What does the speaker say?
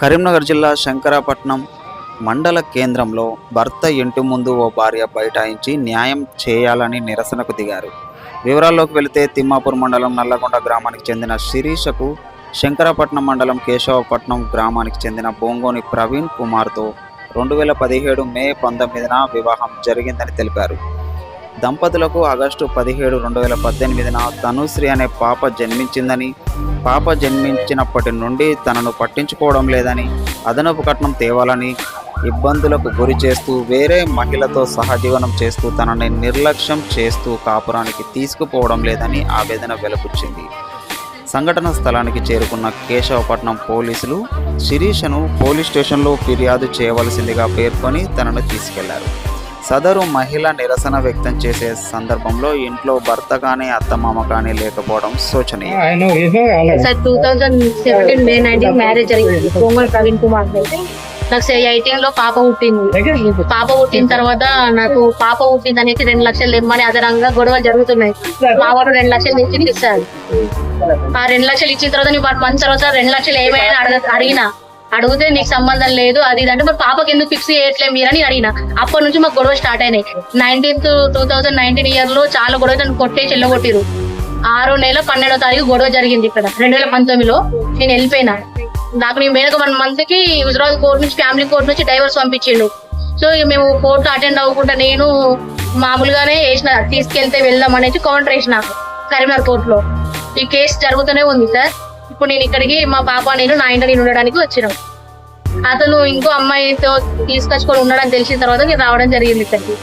కరీంనగర్ జిల్లా శంకరాపట్నం మండల కేంద్రంలో భర్త ఇంటి ముందు ఓ భార్య బైఠాయించి న్యాయం చేయాలని నిరసనకు దిగారు. వివరాల్లోకి వెళితే తిమ్మాపూర్ మండలం నల్లగొండ గ్రామానికి చెందిన శిరీషకు శంకరాపట్నం మండలం కేశవపట్నం గ్రామానికి చెందిన బొంగోని ప్రవీణ్ కుమార్తో రెండు వేల పదిహేడు మే పంతొమ్మిదిన వివాహం జరిగిందని తెలిపారు. దంపతులకు ఆగస్టు పదిహేడు రెండు వేల పద్దెనిమిదిన తనుశ్రీ అనే పాప జన్మించిందని పాప జన్మించినప్పటి నుండి తనను పట్టించుకోవడం లేదని అదనపు కట్నం తేవాలని ఇబ్బందులకు గురి చేస్తూ వేరే మహిళతో సహజీవనం చేస్తూ తనని నిర్లక్ష్యం చేస్తూ కాపురానికి తీసుకుపోవడం లేదని ఆవేదన వెలుపుచ్చింది. సంఘటన స్థలానికి చేరుకున్న కేశవపట్నం పోలీసులు శిరీషను పోలీస్ స్టేషన్లో ఫిర్యాదు చేయవలసిందిగా పేర్కొని తనను తీసుకెళ్ళారు. సదరు మహిళ నిరసన వ్యక్తం చేసే సందర్భంలో ఇంట్లో భర్త కానీ అత్తమామ కానీ లేకపోవడం శోచనీయం. Sir two thousand seventeen May nineteen marriage జరిగింది. పొంగల్ ప్రవీణ్ కుమార్ అయితే నాకు ఎయిటీన్లో పాప పుట్టింది. పాప పుట్టిన తర్వాత నాకు పాప పుట్టింది అనేసి రెండు లక్షలు ఇమ్మని అదనంగా గొడవలు జరుగుతున్నాయి. మా వాడు రెండు లక్షలు తెచ్చి ఇస్తాడు ఆ రెండు లక్షలు ఇచ్చిన తర్వాత వన్ మంత్ తర్వాత రెండు లక్షలు ఏమైనా అడగ అడిగిన. అడిగితే నీకు సంబంధం లేదు అది ఇది అంటే మరి పాపకి ఎందుకు ఫిక్స్ చేయట్లేదు మీరని అడిగిన. అప్పటి నుంచి మాకు గొడవ స్టార్ట్ అయినాయి. నైన్టీన్త్ టూ థౌసండ్ నైన్టీన్ ఇయర్లో చాలా గొడవ నన్ను కొట్టేసి వెళ్ళగొట్టిరు ఆరో నెల పన్నెండో తారీఖు గొడవ జరిగింది ఇక్కడ రెండు వేల పంతొమ్మిదిలో. నేను వెళ్ళిపోయినా. నాకు నేను పోయిన వన్ మంత్కి హుజరాబాద్ కోర్టు నుంచి ఫ్యామిలీ కోర్టు నుంచి డైవర్స్ పంపించిండు. సో మేము కోర్టు అటెండ్ అవ్వకుండా నేను మామూలుగానే వేసిన తీసుకెళ్తే వెళ్దాం అనేసి కౌంటర్ వేసిన కరీంనగర్ కోర్టులో ఈ కేసు జరుగుతూనే ఉంది సార్ ఇప్పుడు నేను ఇక్కడికి మా పాప నేను నా ఇంట నేను ఉండడానికి వచ్చినాం. అతను ఇంకో అమ్మాయితో తీసుకొచ్చుకొని ఉండడానికి తెలిసిన తర్వాత నేను రావడం జరిగింది ఇక్కడికి.